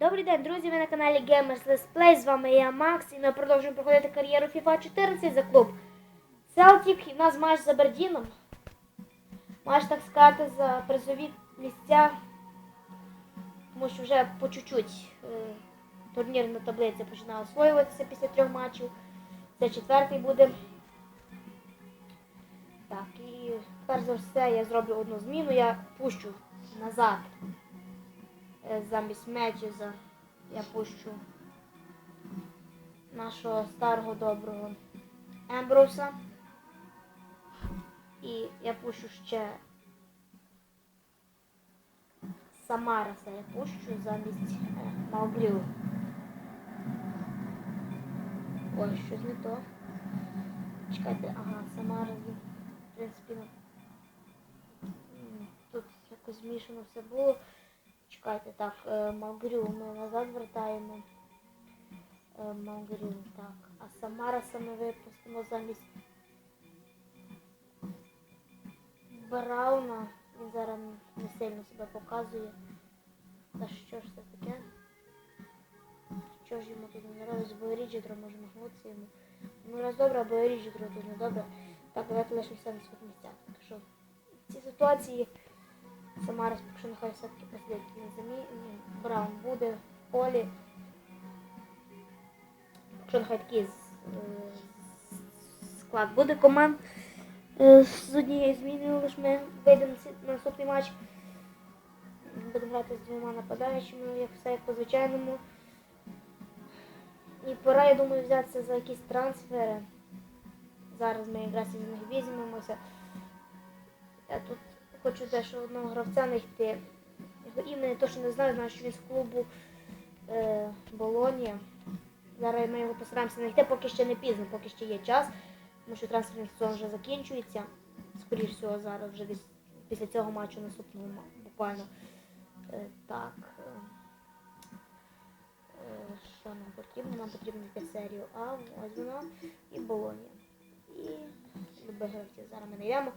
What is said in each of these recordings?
Добрий день, друзі! Ви на каналі Gamers Let's Play. З вами я Макс і ми продовжуємо проходити кар'єру FIFA 14 за клуб Celtic. І в нас матч з Абердіном. Матч, так сказати, за призові місця. Тому що вже по чуть-чуть е, турнірна таблиця починає освоюватися після трьох матчів. Це четвертий буде. Так, і перш за все я зроблю одну зміну. Я пущу назад замість Меджеза я пущу нашого старого доброго Емброуса. І я пущу ще Самараса я пущу замість е, Малгрю. Ой, щось не то. Чекайте, ага, Самара, він, в принципі, тут якось змішано все було. Чекайте, так, е, Малгрю ми назад вертаємо. Е, Малгрю, так. А Самараса ми випустимо замість Брауна. Він зараз не сильно себе показує. Та що ж це таке? Що ж йому тут не нравилось, бо Ріджідро може махнутися йому. Ну раз добре, або Ріджідро тут не добре. Так, давайте лишимося на своїх місцях. Так що в цій ситуації Самарас, якщо нехай все-таки на землі, Браун буде в полі. Якщо нехай такий е, склад буде команд е, з однією зміною, лише ми вийдемо на на наступний матч. Будемо грати з двома нападаючими, як все як по звичайному. І пора, я думаю, взятися за якісь трансфери. Зараз ми якраз із них візьмемося. Я тут хочу дещо одного гравця знайти. Його імені точно не знаю, знаю, що він з клубу е, Болонія. Зараз ми його постараємося знайти, поки ще не пізно, поки ще є час, тому що трансферний сезон вже закінчується. Скоріше всього, зараз вже десь після цього матчу наступного буквально. Е, так. е, е, Що нам потрібно? Нам потрібно серію А, ось вона, і Болонія. І любих гравців. Зараз ми знайдемо.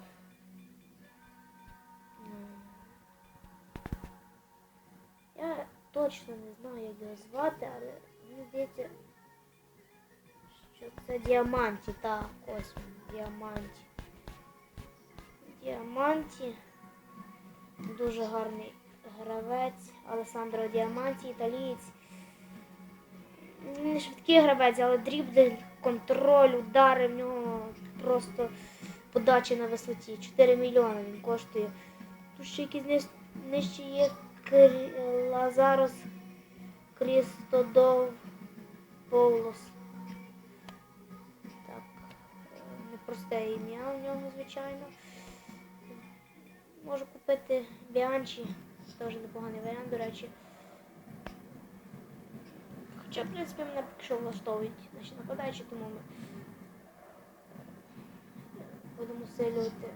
Я точно не знаю, як його звати, але мені здається, що це діаманті. Так, ось діаманті. Діаманті. Дуже гарний гравець. Олександро Діаманті, італієць. Не швидкий гравець, але дрібель, контроль, удари в нього просто подачі на висоті. 4 мільйони він коштує. Тут ще якісь ниж- нижче є Лазарос Крістодов Паулос. Так, е, непросте ім'я у нього, звичайно. Можу купити Біанчі, теж непоганий варіант, до речі. Хоча, в принципі, мене поки що влаштовують наші нападаючі, тому ми будемо силювати.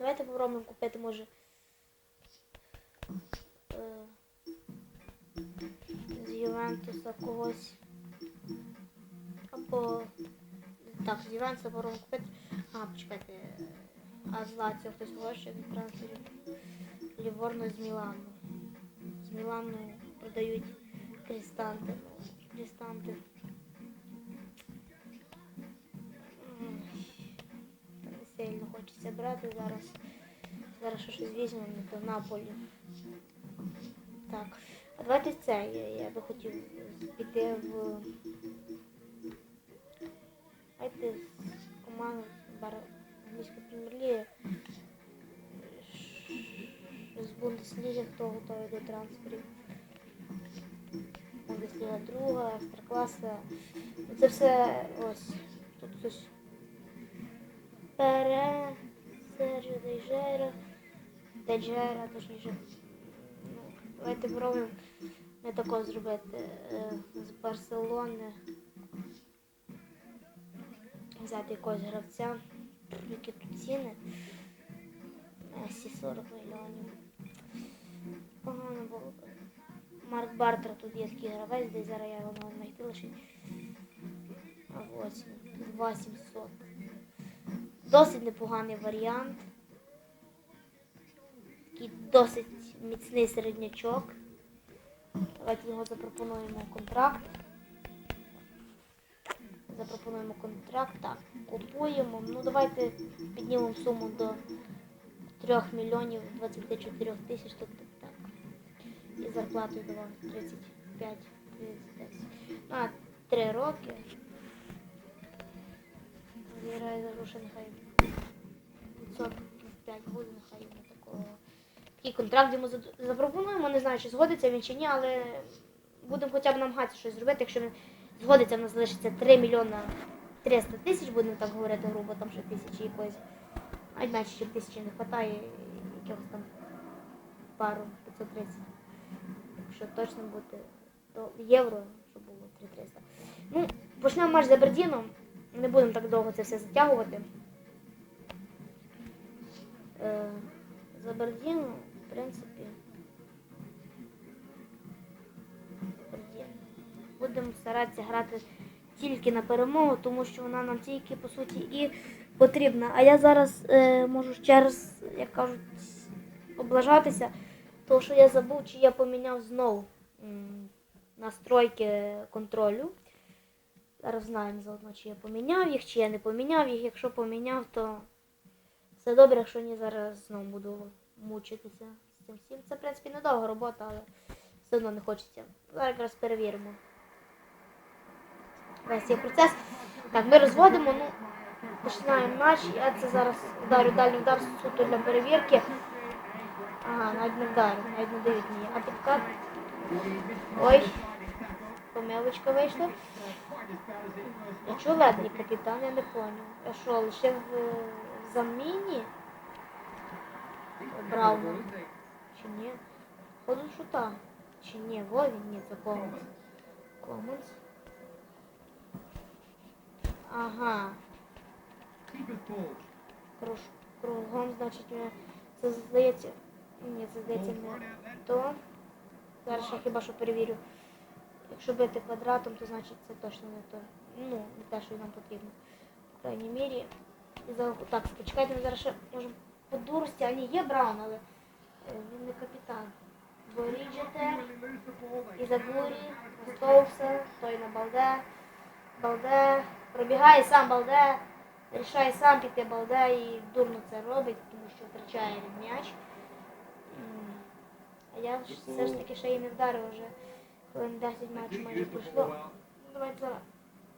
Давайте попробуємо купити, може. е, З Ювентуса когось. Або. Так, з Ювентуса попробуємо купити. А, почекайте. А з Лаціо хтось хоче від трансферів. Ліворно з Мілану. З Мілану продають крістанти. Крістанти. Хочеться зараз. Зараз щось візьмемо, не то Наполі. Так. А давайте це. Я, я би хотів піти в. Давайте з команди бар англійської прем'єр-ліги. З Бундесліги, хто готовий до трансферів. Бундесліга друга, екстракласа. Ну, Це все ось. Тут хтось Пере, Серджо Дейжера, Деджера, точніше. Ну, давайте спробуємо не тако зробити е, з Барселони. Взяти якогось гравця. Які тут ціни? Месі 40 мільйонів. Погано було. Марк Бартер тут є такий гравець, десь зараз я його можу знайти лише. А ось він, 2700. Досить непоганий варіант. Такий досить міцний середнячок. Давайте його запропонуємо контракт. Запропонуємо контракт. Так, купуємо. Ну давайте піднімемо суму до 3 мільйонів 24 тисяч, тобто так. І зарплатою давав 35 десь. На 3 роки. Віраю, за гроші нехай відсотків 5 буде, нехай йому такого. Такий контракт йому запропонуємо, не знаю, чи згодиться він чи ні, але будемо хоча б намагатися щось зробити. Якщо він згодиться, в нас залишиться 3 мільйона 300 тисяч, будемо так говорити грубо, там ще тисячі якоїсь. А менше, ніж тисячі не вистачає, якихось там пару 530. Якщо точно бути, то євро, щоб було 3300. Ну, почнемо матч з Абердіном. Не будемо так довго це все затягувати. Е, з Абердіну, в принципі. Будемо старатися грати тільки на перемогу, тому що вона нам тільки по суті і потрібна. А я зараз е, можу ще раз, як кажуть, облажатися, тому що я забув, чи я поміняв знову настройки контролю. Зараз знаємо заодно, чи я поміняв їх, чи я не поміняв їх. Якщо поміняв, то все добре, якщо ні, зараз знову буду мучитися з цим всім. Це, в принципі, недовга робота, але все одно не хочеться. Зараз якраз перевіримо. Весь цей процес. Так, ми розводимо, ну, починаємо матч. Я це зараз вдарю дальній удар суто для перевірки. Ага, навіть не вдарю, навіть не дають мені. А підкат. Ой, помилочка вийшла. Я чого ледний капітан, я не поняв. Я що, лише в, в заміні? Брауна. Чи ні? Ходу що там? Чи ні? Во він, ні, це Комонс. Комонс. Ага. Круж, кругом, значить, е, це здається. Ні, це здається не то. Зараз я хіба що перевірю. Якщо бити квадратом, то значить це точно не то. Ну, не те, що нам потрібно. В крайній мірі. Так, почекайте, ми зараз ще можемо по дурості, а ні, є Браун, але е, він не капітан. Боріджете, Ізагурі, Стоуса, той на Балде. Балде. Пробігає сам Балде. Рішає сам піти Балде і дурно це робить, тому що втрачає м'яч. А я все ж таки ще й не вдарив вже. Хвилин 10 матчів майже пройшло. Ну, давайте.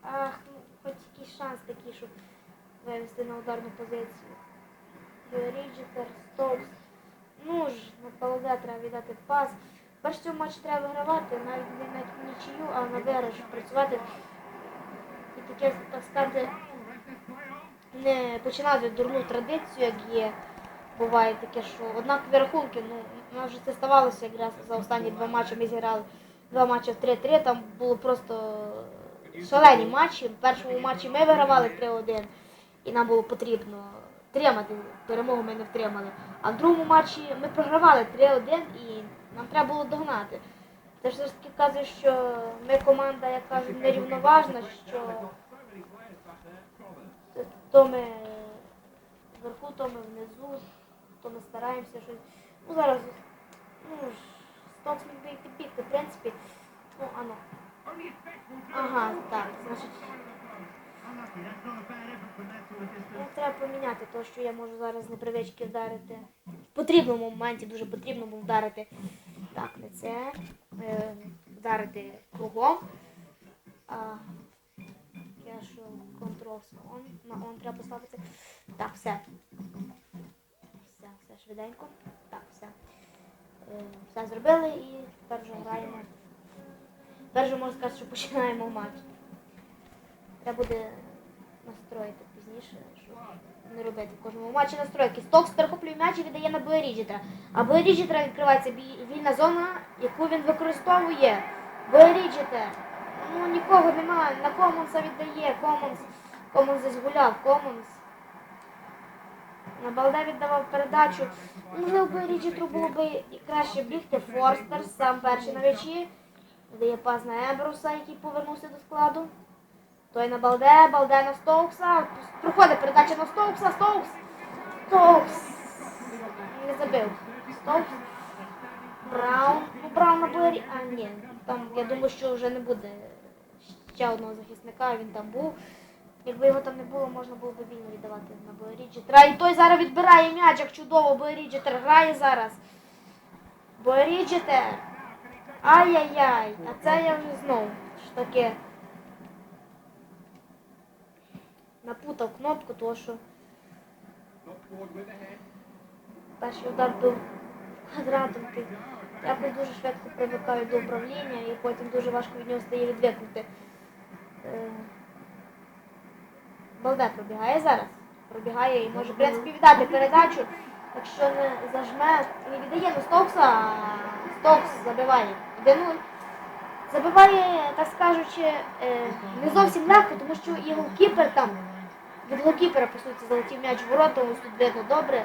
Ах, ну, хоч якийсь шанс такий, щоб вивести на ударну позицію. Ріджитер, Стокс. Ну ж, на Паладе треба віддати пас. Перш цьому матчі треба вигравати, навіть не на нічию, а на виграш працювати. І таке, так сказати, не починати дурну традицію, як є. Буває таке, що однакові рахунки, ну, у нас вже це ставалося якраз за останні два матчі ми зіграли два матчі в 3-3, там було просто шалені матчі. В першому матчі ми вигравали 3-1, і нам було потрібно тримати. Перемогу ми не втримали. А в другому матчі ми програвали 3-1 і нам треба було догнати. Це ж ж таки вказує, що ми команда, як кажуть, нерівноважна, що то ми вверху, то ми внизу, то ми стараємося щось. Ну зараз, ну сток міг би і в принципі. Ну, ано. Ага, так, значить. Ну, треба поміняти те, що я можу зараз непривички вдарити. В потрібному моменті, дуже потрібному вдарити. Так, не це. Е, вдарити кругом. А, що контрол он, на он треба поставити. Так, все. Все, все швиденько. Так, все. Все зробили і тепер вже граємо. Тепер вже можна сказати, що починаємо матч. Треба буде настроїти пізніше, щоб не робити в кожному матчі настройки. Стокс перехоплює м'яч і віддає на Боєріджетра. А Боєріджетра відкривається вільна зона, яку він використовує. Боєріджетер. Ну нікого немає. На Комонса віддає. Комонс. Комонс десь гуляв. Комонс. Балде віддавав передачу. Можливо, Боєріджетру було б і краще бігти. Форстер сам перший на м'ячі. Дає пас на Ебруса, який повернувся до складу. Той на Балде, Балде на Стоукса. Проходить передача на Стоукса, Стоукс. Стоукс. Не забив. Стоукс. Браун. Браун на Боєрі. А, ні. Там, я думаю, що вже не буде ще одного захисника, він там був. Якби його там не було, можна було б вільно віддавати на Боєріджетера. І той зараз відбирає м'яч, як чудово, Боєріджетер грає зараз. Боєріджетер. Ай-яй-яй. А це я вже знов ж таке. Напутав кнопку, тому що перший удар був квадратом. Ти якось дуже швидко привикаю до управління і потім дуже важко від нього стає відвикнути. Балде пробігає зараз. Пробігає і може, в принципі, віддати передачу. Якщо не зажме, не віддає на Стокса, а Стокс забиває 1-0. Забиває, так скажучи, е, не зовсім легко, тому що і голкіпер там, від голкіпера, по суті, залетів м'яч в ворота, ось тут видно добре.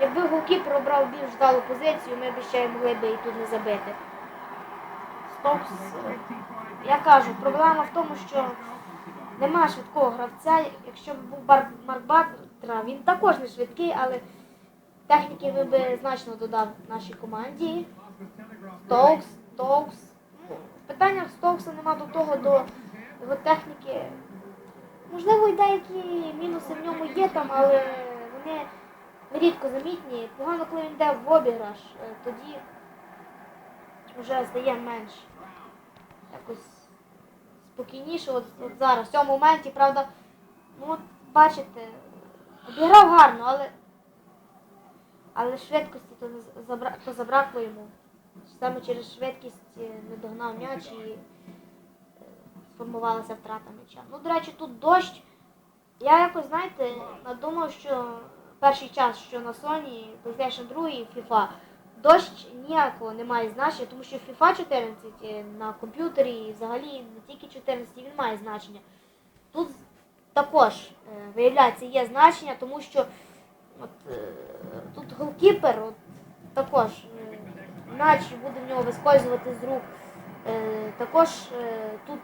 Якби голкіпер обрав більш вдалу позицію, ми б ще могли б і тут не забити. Стокс, е, я кажу, проблема в тому, що нема швидкого гравця. Якщо б був Бартра, він також не швидкий, але техніки він би значно додав нашій команді. Стокс, Стокс. Ну, в Стокса нема до того, до його техніки. Можливо, і деякі мінуси в ньому є там, але вони рідко замітні. Погано, коли він йде в обіграш, е, тоді вже стає менш якось спокійніше. От, от зараз, в цьому моменті, правда, ну от бачите, обіграв гарно, але, але швидкості то, забра, то забракло йому. Саме через швидкість е, не догнав м'яч і е, сформувалася втрата м'яча. Ну, до речі, тут дощ. Я якось, знаєте, надумав, що перший час, що на Sony, PlayStation 2 і FIFA, дощ ніякого не має значення, тому що FIFA 14 е, на комп'ютері і взагалі не тільки 14 він має значення. Тут також е, виявляється є значення, тому що от, е, тут голкіпер от, також наче буде в нього вискользувати з рук. Також тут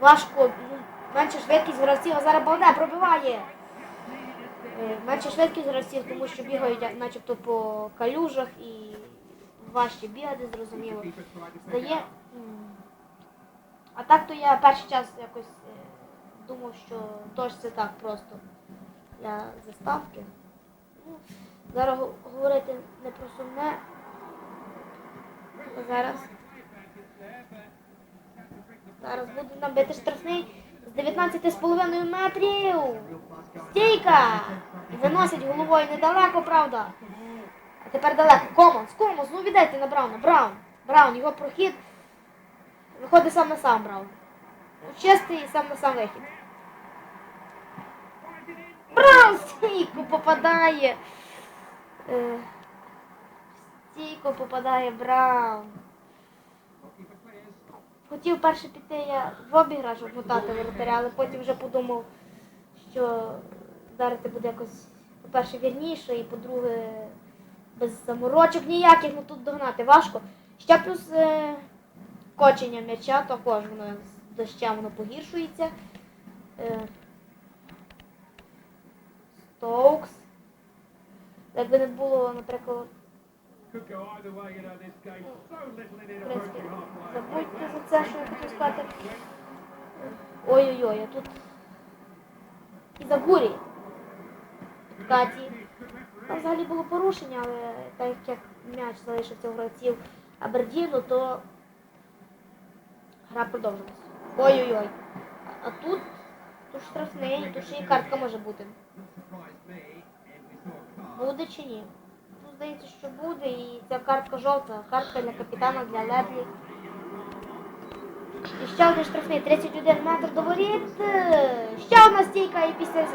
важко, ну, менша швидкість гравців, а зараз балде пробиває. Е, менша швидкість гравців, тому що бігають начебто по калюжах і важче бігати, зрозуміло. М, А так то я перший час якось е, думав, що дощ це так просто для заставки. Ну, зараз говорити не про сумне. Зараз. Зараз буде нам штрафний з 19,5 метрів. Стійка! І головою недалеко, правда. Тепер далеко. Комос, Комос, ну віддайте на Брауна. Браун. Браун, його прохід. Виходить сам на сам Браун. Ну, Чистий сам на сам вихід. Браун стійку попадає. Е, Стійко попадає Браун. Хотів перше піти я в обіграш обмотати воротаря, але потім вже подумав, що вдарити буде якось, по-перше, вірніше, і по-друге, без заморочок ніяких, ну тут догнати важко. Ще плюс е, кочення м'яча, також воно з дощем воно погіршується. Е, Стоукс. Якби не було, наприклад, забудьте за це, що я хотів сказати. Ой-ой-ой, а тут і Загурі. Каті. Взагалі було порушення, але так як м'яч залишився у гравців Абердіну, то гра продовжилась. Ой-ой-ой. А, тут, тут штрафний, тут ще і картка може бути. Буде чи ні? Ну, здається, що буде, і ця картка жовта, картка для капітана, для Леблі. І ще один штрафний, 31 метр до воріт. Ще одна стійка і після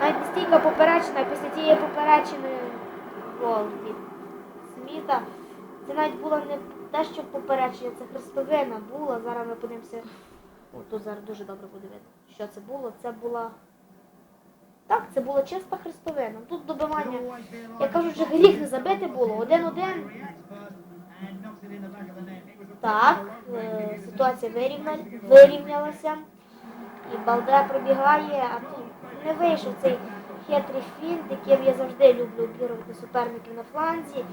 навіть стійка поперечина, після тієї поперечини гол від Сміта. Це навіть була не те, що поперечення, це хрестовина була. Зараз ми подивимося. О, тут зараз дуже добре буде видно, що це було. Це була. Так, це була чиста хрестовина. Тут добивання. Я кажу, що гріх забити було. Один-один. Так, е, ситуація вирівня... вирівнялася. І Балде пробігає, а тут не вийшов цей хитрий фінт, яким я завжди люблю обігрувати суперників на фланзі.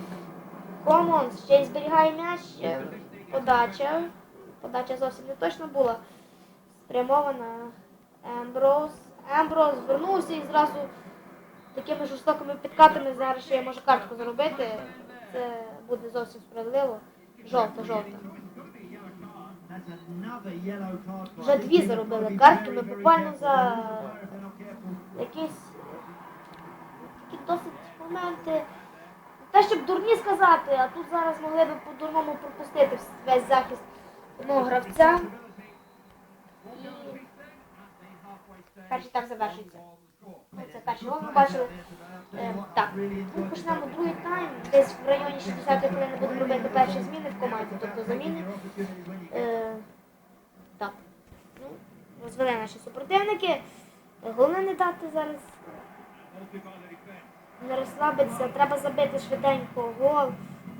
Комонс ще й зберігає м'яч. е, Подача. Подача зовсім не точно була. Спрямована. Емброуз. Емброуз вернувся і зразу такими жорстокими підкатами зараз ще я можу картку заробити. Це буде зовсім справедливо. Жовта, жовта. Вже дві заробили картки, ми буквально за Якісь такі досить моменти. Те, щоб дурні сказати, а тут зараз могли б по-дурному пропустити весь захист одного гравця. І перший так завершується. Ну, Це перший гол ми бачили. Е, так, ну, почнемо другий тайм. Десь в районі 60-ї хвилини будемо робити перші зміни в команді, тобто заміни. Е, так. Ну, розвели наші супротивники. Головне не дати зараз не розслабитися, треба забити швиденько гол.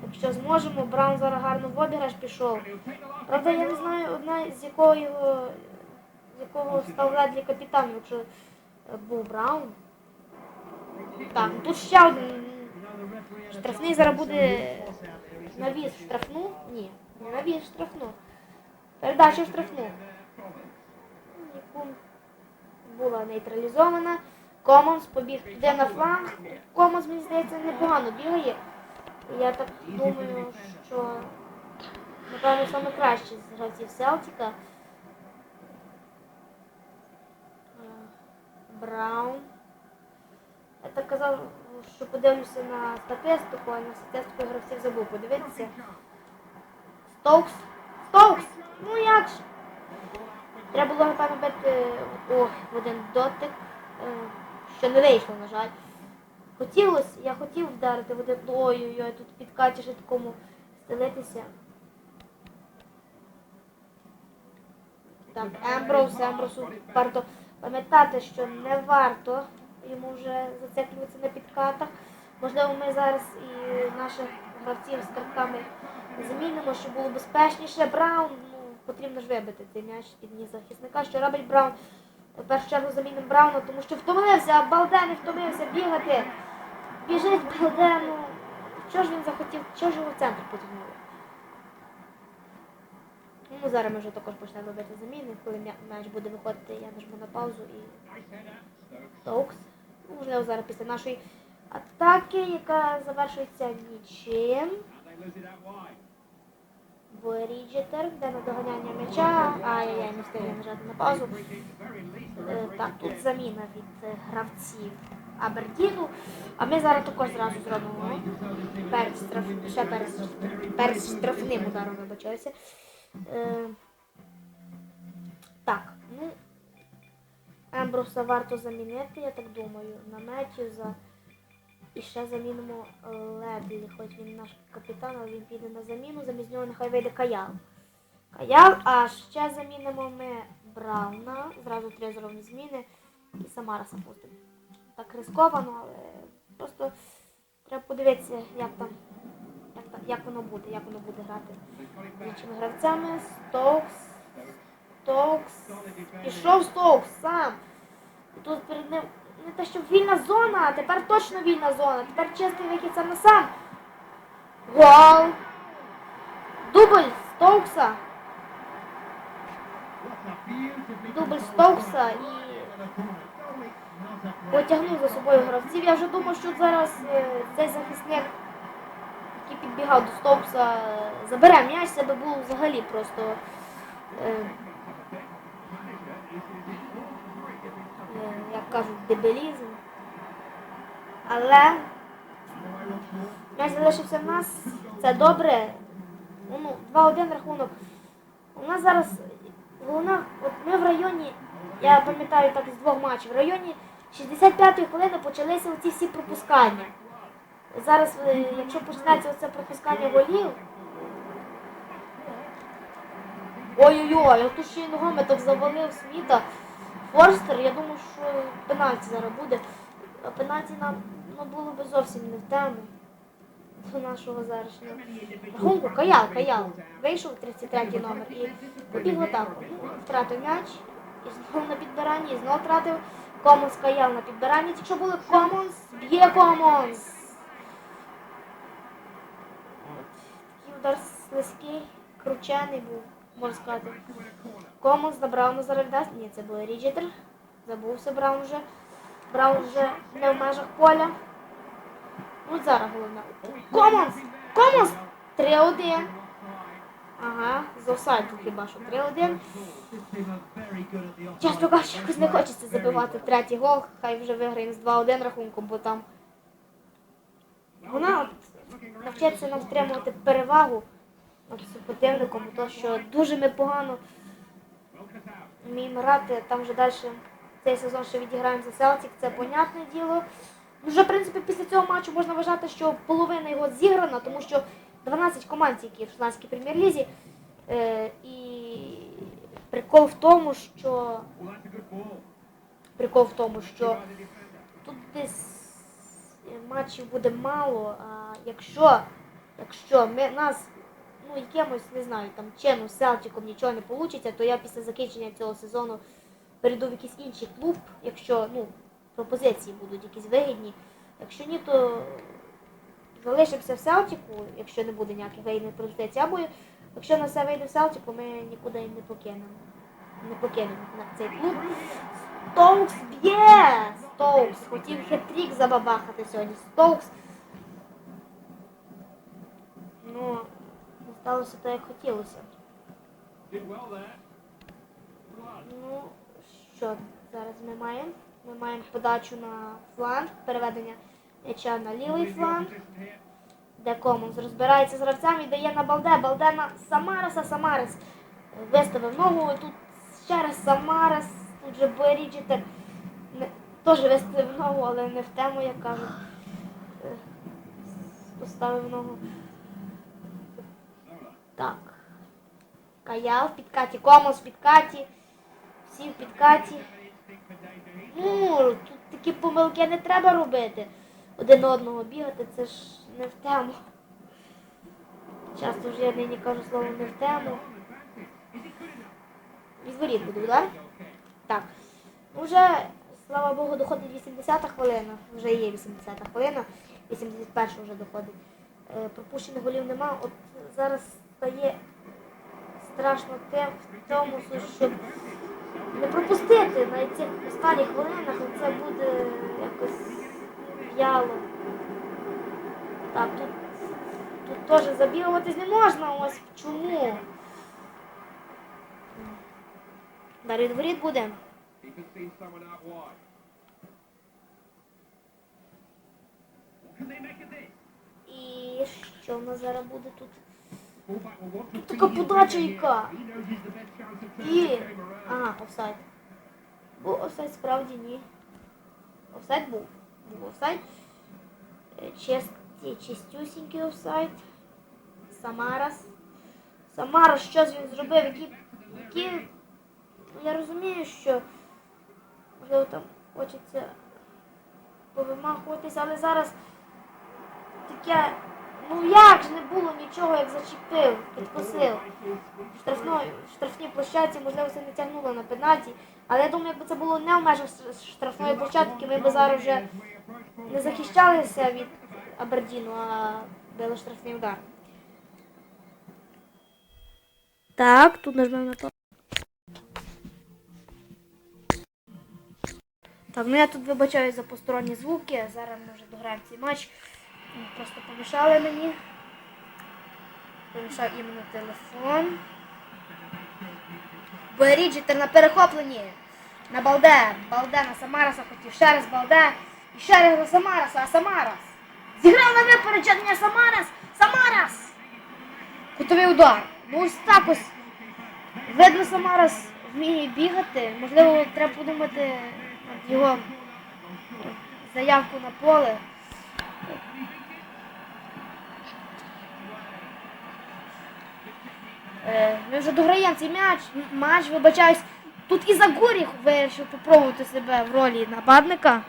Якщо зможемо, Браун зараз гарно в обіграш пішов. Правда, я не знаю, одна з якого його з якого став Ледлі капітаном, якщо е, був Браун. Так, ну тут ще один штрафний зараз буде навіс штрафну. Ні, не навіс штрафну. Передача в штрафну. Яку нейтралізована. Комонс побіг туди на фланг. Комонс, мені здається, непогано бігає. Я так думаю, що напевно саме кращий з гравців Селтіка. Е, Браун. Я так казав, що подивимося на статистику, а на статистику гравців забув подивитися. Стоукс. Стоукс! Ну як ж? Треба було, напевно, бити ох, в один дотик, е, що не вийшло, на жаль. Хотілося, я хотів вдарити в один. Ой-ой-ой, тут підкатіше такому стелитися. Так, Емброуз, Емброусу варто пам'ятати, що не варто йому вже зациклюватися на підкатах. Можливо, ми зараз і наших гравців з картками замінимо, щоб було безпечніше. Браун, потрібно ж вибити цей м'яч під ніс захисника. Що робить Браун? В першу чергу замінимо Брауна, тому що втомився, а Балде не втомився бігати. Біжить Балде, ну, що ж він захотів, що ж його в центр потягнуло? Ну, зараз ми вже також почнемо робити заміни, коли м'я- м'яч буде виходити, я нажму на паузу і Тоукс. Ну, можливо, зараз після нашої атаки, яка завершується нічим. Боріджетер, де на доганяння м'яча. Ай-яй-яй, не встиг я нажати на паузу. Е, так, тут заміна від е, гравців Абердіну. А ми зараз також зразу зробимо перед, штраф... ще перед, перед штрафним ударом вибачаюся. Е, так, ну Ембруса варто замінити, я так думаю, на Метьюза. І ще замінимо Ледлі, хоч він наш капітан, але він піде на заміну, замість нього нехай вийде Каял. Каял, а ще замінимо ми Брауна, зразу три зробні зміни і Самараса пустимо. Так рисковано, але просто треба подивитися, як там, як, там, як воно буде, як воно буде грати з іншими гравцями. Стоукс, Стоукс, пішов Стоукс сам. І тут перед ним не те, що вільна зона, а тепер точно вільна зона. Тепер чистий вихід сам на сам. Гол! Дубль Стоукса. Дубль Стоукса і потягнув за собою гравців. Я вже думав, що зараз е, цей захисник, який підбігав до Стоукса, е, забере м'яч, це би було взагалі просто. Е, е, як кажуть, дебілізм. Але м'яч залишився в нас. Це добре. Ну, 2-1 рахунок. У нас зараз головна, от ми в районі, я пам'ятаю так з двох матчів, в районі 65-ї хвилини почалися оці всі пропускання. Зараз, е, якщо почнеться оце пропускання голів. Ой-ой-ой, я тут ще й ногами так завалив Сміта. Форстер, я думаю, що пенальті зараз буде. А пенальті нам ну, було би зовсім не в тему до нашого зарашнього. Рахунку, Каял, Каял. Вийшов 33 номер і побіг в атаку. Ну, Втратив м'яч, і знову на підбиранні, і знову втратив Комонс Каял на підбиранні. Якщо були Комонс, б'є Комонс. Такий удар слизький, кручений був, можна сказати. Брауна зараз дасть. Ні, це був Ріджітер. Забувся Браун вже. Браун вже не в межах поля. Ну, от зараз головне. Комонс! Комонс! 3-1. Ага, з офсайду хіба що 3-1. Чесно кажучи, якось не хочеться забивати третій гол. Хай вже виграємо з 2-1 рахунком, бо там вона навчиться нам втримувати перевагу супротивником, то що дуже ми погано вміємо грати. Там вже далі цей сезон ще відіграємо за Селтік, це понятне діло. Ну, Вже, в принципі, після цього матчу можна вважати, що половина його зіграна, тому що 12 команд, які в шотландській прем'єр-лізі. Е, і прикол в тому, що прикол в тому, що тут десь е, матчів буде мало, а якщо, якщо ми нас ну, якимось, не знаю, там чином, Селтиком нічого не вийде, то я після закінчення цього сезону перейду в якийсь інший клуб, якщо ну, пропозиції будуть якісь вигідні. Якщо ні, то залишимося в Селтику, якщо не буде ніяких вигідних пропозицій, або якщо на все вийде в Селтику, ми нікуди не покинемо. Не покинемо на цей клуб. Стоукс б'є! Стоукс! Хотів хитрік забабахати сьогодні. Стоукс. Ну, сталося так, як хотілося. Ну, що зараз ми маємо? Ми маємо подачу на фланг, переведення м'яча на лівий фланг, де Комонс розбирається з гравцями і дає на Балде. Балде на Самареса. Самарес виставив ногу, тут ще раз Самарес, тут же Бояріджітер теж виставив ногу, але не в тему, як кажуть. Е, Поставив ногу. Так. Каял в підкаті, Комос в підкаті, всі в підкаті. Ну, тут такі помилки не треба робити. Один одного бігати, це ж не в тему. Часто вже я нині кажу слово не в тему. Від воріт буде, удар? Так. Ну, Вже, слава Богу, доходить 80-та хвилина. Вже є 80-та хвилина. 81 вже доходить. Е, Пропущених голів нема. От зараз стає страшно тим в тому, щоб не пропустити на цих останніх хвилинах, це буде якось в'яло. Так, тут, тут теж забігуватись не можна, ось чому. Далі дворіт буде. І що в нас зараз буде тут? Така подача яка. І. Ага, офсайд. Був офсайд справді ні. Офсайд був. Був офсайд. Е, Чисті, чистюсінький офсайд. Самарас. Самарас, що він зробив? Які. які... ну, Я розумію, що можливо там хочеться повимахуватись, але зараз таке. Ну як ж не було нічого, як зачепив, підкосив. Штрафної, штрафній площадці, можливо, це не тягнуло на пенальті. Але я думаю, якби це було не в межах штрафної площадки, ми б зараз вже не захищалися від Абердіну, а били штрафний удар. Так, тут нажмемо на то. Так, ну я тут вибачаю за посторонні звуки. Зараз ми вже дограємо цей матч. М, Просто помішали мені. Помішав іменно телефон. Бояріджітер на перехопленні. На Балде. Балде на Самараса хотів. Ще раз Балде. І ще раз на Самараса. А Самарас. Зіграв на випередження Самарас. Самарас! Кутовий удар. Ну ось так ось. Видно, Самарас вміє бігати. Можливо, треба подумати над його заявку на поле. Ми вже дограємо цей м'яч, матч, вибачаюсь. Тут і Загоріх вирішив попробувати себе в ролі нападника.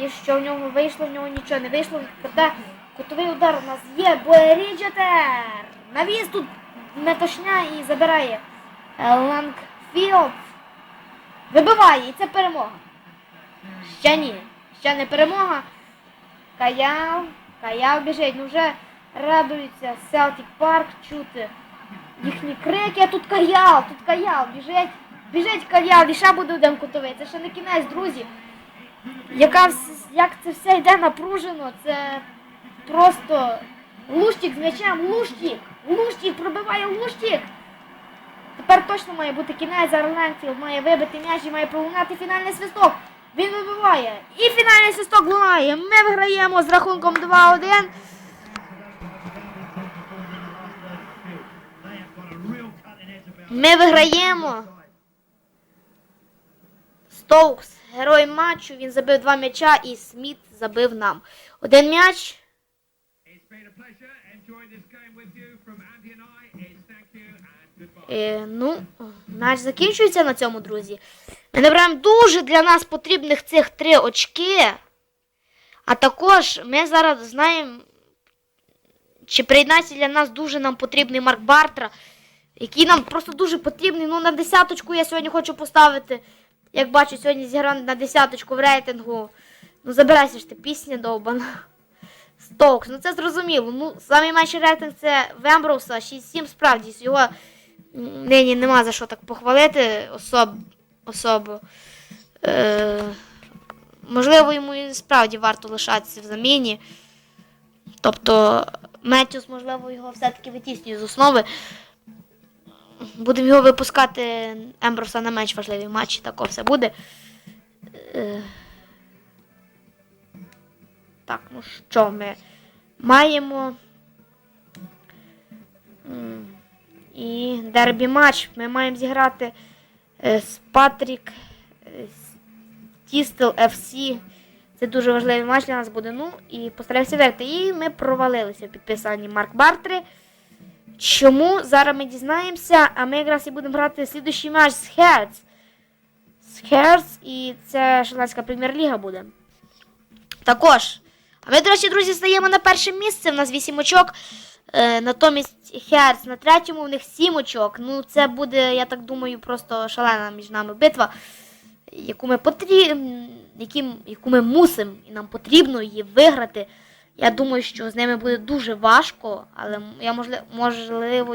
І що в нього вийшло, в нього нічого не вийшло. Проте кутовий удар у нас є. Бояріджетер! Навіс тут метушня і забирає Лангфілд. Вибиває, і це перемога. Ще ні. Ще не перемога. Каял. Каял біжить, ну вже радується Селтик Парк чути. Їхні крики, тут каял, тут каял, біжить, біжить каял, і ще буде один кутовий. Це ще не кінець, друзі. Яка, як це все йде напружено, це просто луштик з м'ячем, луштик, луштик, пробиває луштик. Тепер точно має бути кінець, зараз Ленфілд має вибити м'яч і має пролунати фінальний свисток. Він вибиває. І фінальний свисток лунає. Ми виграємо з рахунком 2-1. Ми виграємо. Стоукс, герой матчу, він забив два м'яча і Сміт забив нам. Один м'яч. Е, ну, матч закінчується на цьому, друзі. Ми набираємо дуже для нас потрібних цих три очки. А також ми зараз знаємо, чи приєднається для нас дуже нам потрібний Марк Бартра, який нам просто дуже потрібний. Ну, на десяточку я сьогодні хочу поставити. Як бачу, сьогодні зіграв на десяточку в рейтингу. Ну, забирайся ж ти, пісня довбана. Стоукс, ну це зрозуміло. Ну, самий менший рейтинг це Вемброуса, 6-7 справді. Його нині нема за що так похвалити особ, особу. Е, можливо, йому і справді варто лишатися в заміні. Тобто Меттюс, можливо, його все-таки витіснює з основи. Будемо його випускати Емброса на менш важливі матчі, тако все буде. Е, так, ну що ми маємо. І дербі матч. Ми маємо зіграти е, з Патрік е, Тістел FC. Це дуже важливий матч для нас буде. Ну і постараємося виграти. І ми провалилися в підписанні Марк Бартри. Чому? Зараз ми дізнаємося, а ми якраз і будемо грати слідуючий матч з Херц. З Херц, і це Шотландська прем'єр-ліга буде. Також. А ми, до речі, друзі, стаємо на перше місце. У нас 8 очок. Е, натомість Херц на третьому, в них 7 очок. Ну, це буде, я так думаю, просто шалена між нами битва, яку ми потрібно, яку ми мусимо, і нам потрібно її виграти. Я думаю, що з ними буде дуже важко, але я можливо, можливо